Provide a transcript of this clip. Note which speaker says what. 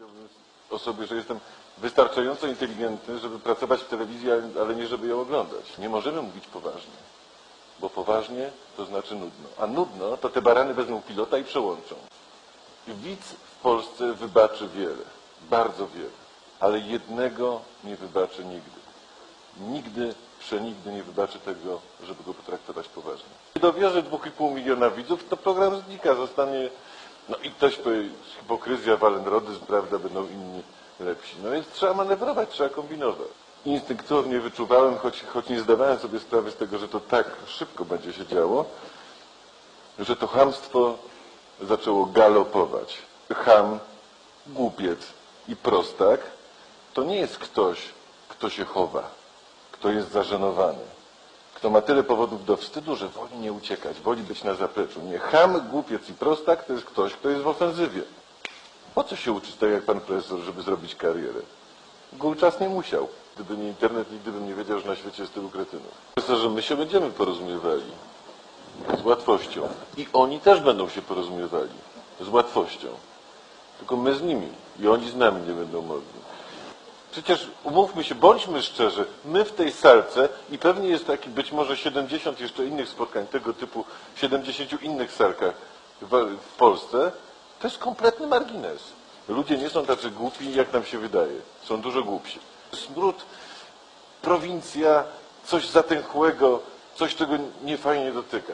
Speaker 1: Powiedziałbym o sobie, że jestem wystarczająco inteligentny, żeby pracować w telewizji, ale- nie żeby ją oglądać. Nie możemy mówić poważnie, bo poważnie to znaczy nudno. A nudno to te barany wezmą pilota i przełączą. Widz w Polsce wybaczy wiele, bardzo wiele, ale jednego nie wybaczy nigdy. Nigdy, przenigdy nie wybaczy tego, żeby go potraktować poważnie. Kiedy dowierzy 2,5 miliona widzów, to program znika, zostanie, no i ktoś powie, hipokryzja, walenrodyzm, prawda, będą inni lepsi. No więc trzeba manewrować, trzeba kombinować. Instynktownie wyczuwałem, choć, choć nie zdawałem sobie sprawy z tego, że to tak szybko będzie się działo, że to chamstwo zaczęło galopować. Ham, głupiec i prostak to nie jest ktoś, kto się chowa, kto jest zażenowany, kto ma tyle powodów do wstydu, że woli nie uciekać, woli być na zapleczu. Nie, ham, głupiec i prostak to jest ktoś, kto jest w ofensywie. Po co się uczyć tak jak pan profesor, żeby zrobić karierę? Gulczas nie musiał. Gdyby nie internet, nigdy nie wiedział, że na świecie jest tylu kretynów. Profesorze, my się będziemy porozumiewali. Z łatwością. I oni też będą się porozumiewali. Z łatwością. Tylko my z nimi. I oni z nami nie będą mogli. Przecież umówmy się, bądźmy szczerzy, my w tej salce i pewnie jest taki być może 70 jeszcze innych spotkań tego typu, w 70 innych salkach w, w Polsce, to jest kompletny margines. Ludzie nie są tacy głupi, jak nam się wydaje. Są dużo głupsi. Smród, prowincja, coś zatęchłego, coś, czego nie fajnie dotyka.